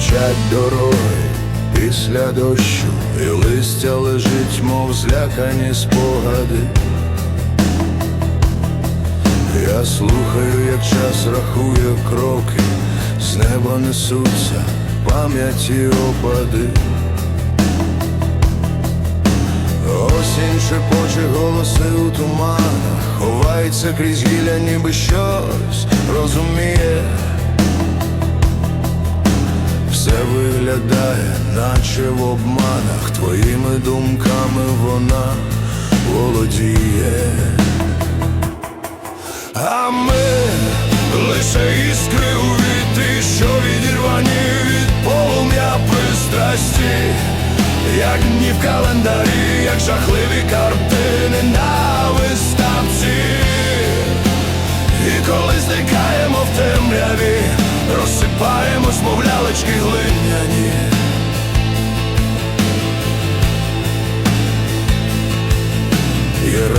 сплять дороги після дощу, і листя лежить, мов злякані спогади. Я слухаю, як час рахує кроки, з неба несуться пам'яті опади. Осінь шепоче голоси у туманах, ховається крізь гілля, ніби щось розуміє. Виглядає, наче в обманах, твоїми думками вона володіє. А ми лише іскри у вітрі, що відірвані від полум'я пристрасті, як дні в календарі, як жахливі картини. на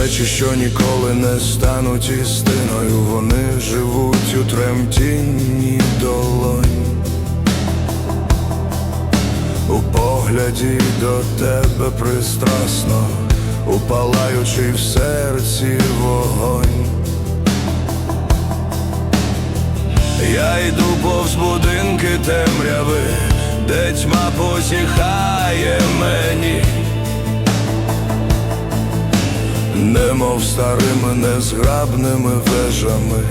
речі, що ніколи не стануть істиною, вони живуть у тремтінні долонь. У погляді до тебе пристрасно, упалаючи в серці вогонь. Я йду повз будинки темряви, де тьма позіхає мені. Немов старими незграбними вежами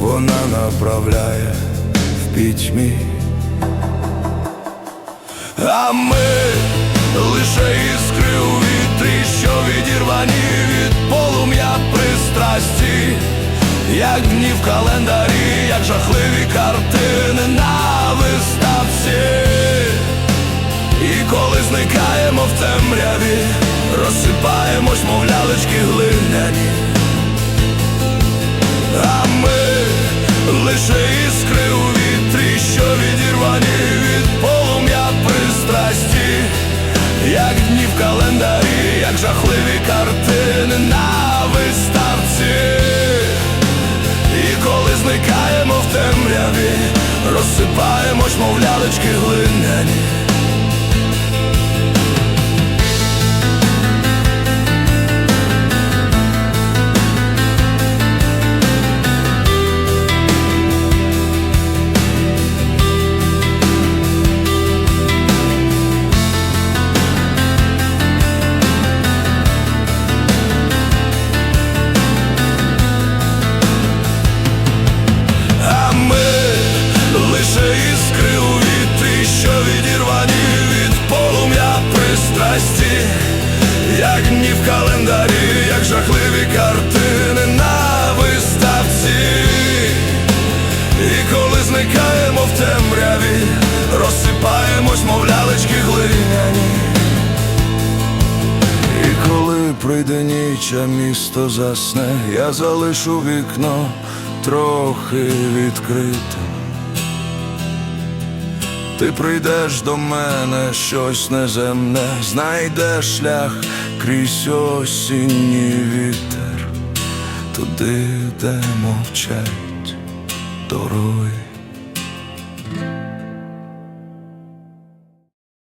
вона направляє в пітьмі. А ми лише іскри у вітрі, що відірвані від полум'я пристрасті, як дні в календарі, як жахливі картини на виставці. І коли зникаємо в темряві, розсипаємось, мов лялечки глиняні. А ми лише іскри у вітрі, що відірвані від полум'я пристрасті, як дні в календарі, як жахливі картини на виставці. І коли зникаємо в темряві, розсипаємось, мов лялечки глиняні. Розсипаємось, мов лялечки глиняні. І коли прийде ніч, а місто засне, я залишу вікно трохи відкритим. Ти прийдеш до мене щось неземне, знайдеш шлях крізь осінній вітер, туди, де мовчать дороги.